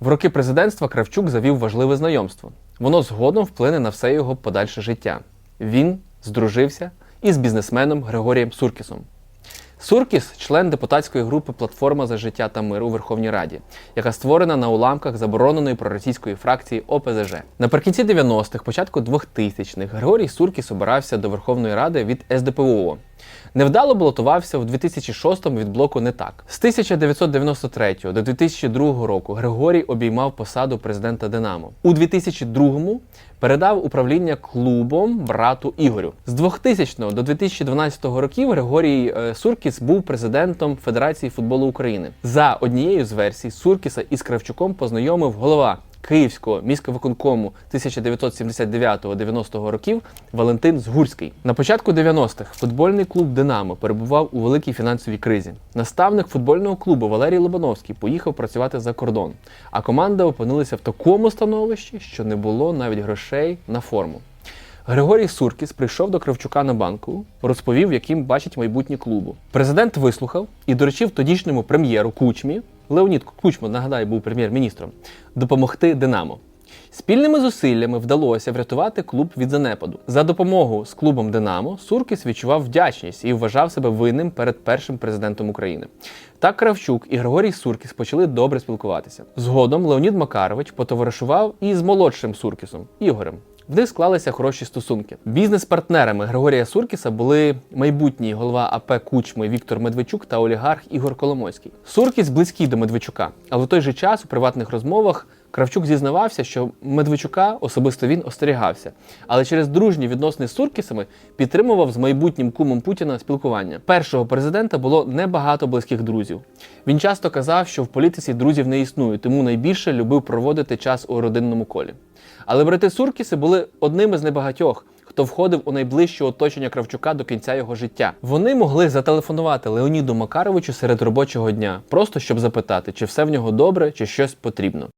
В роки президентства Кравчук завів важливе знайомство. Воно згодом вплине на все його подальше життя. Він здружився із бізнесменом Григорієм Суркісом. Суркіс член депутатської групи Платформа за життя та мир у Верховній Раді, яка створена на уламках забороненої проросійської фракції ОПЗЖ. Наприкінці 90-х, початку 2000-х Григорій Суркіс обирався до Верховної Ради від СДПУО. Невдало балотувався в 2006-му від блоку не так. З 1993 до 2002 року Григорій обіймав посаду президента Динамо. У 2002-му передав управління клубом брату Ігорю. З 2000 до 2012 років Григорій е, Суркіс був президентом Федерації футболу України. За однією з версій Суркіса із Кравчуком познайомив голова Київського міськвиконкому 1979-90 років Валентин Згурський. На початку 90-х футбольний клуб Динамо перебував у великій фінансовій кризі. Наставник футбольного клубу Валерій Лобановський поїхав працювати за кордон, а команда опинилася в такому становищі, що не було навіть грошей на форму. Григорій Суркіс прийшов до Кравчука на банку, розповів, яким бачить майбутнє клубу. Президент вислухав і доручив тодішньому прем'єру Кучмі Леонід Кучма, нагадаю, був прем'єр-міністром, допомогти Динамо. Спільними зусиллями вдалося врятувати клуб від занепаду. За допомогу з клубом Динамо Суркіс відчував вдячність і вважав себе винним перед першим президентом України. Так Кравчук і Григорій Суркіс почали добре спілкуватися. Згодом Леонід Макарович потоваришував і з молодшим Суркісом Ігорем. В них склалися хороші стосунки. Бізнес-партнерами Григорія Суркіса були майбутній голова АП Кучми Віктор Медведчук та олігарх Ігор Коломойський. Суркіс близький до Медведчука, але в той же час у приватних розмовах Кравчук зізнавався, що Медведчука особисто він остерігався, але через дружні відносини з Суркісами підтримував з майбутнім кумом Путіна спілкування. Першого президента було небагато близьких друзів. Він часто казав, що в політиці друзів не існує, тому найбільше любив проводити час у родинному колі. Але брати Суркіси були одними з небагатьох, хто входив у найближче оточення Кравчука до кінця його життя. Вони могли зателефонувати Леоніду Макаровичу серед робочого дня, просто щоб запитати, чи все в нього добре, чи щось потрібно.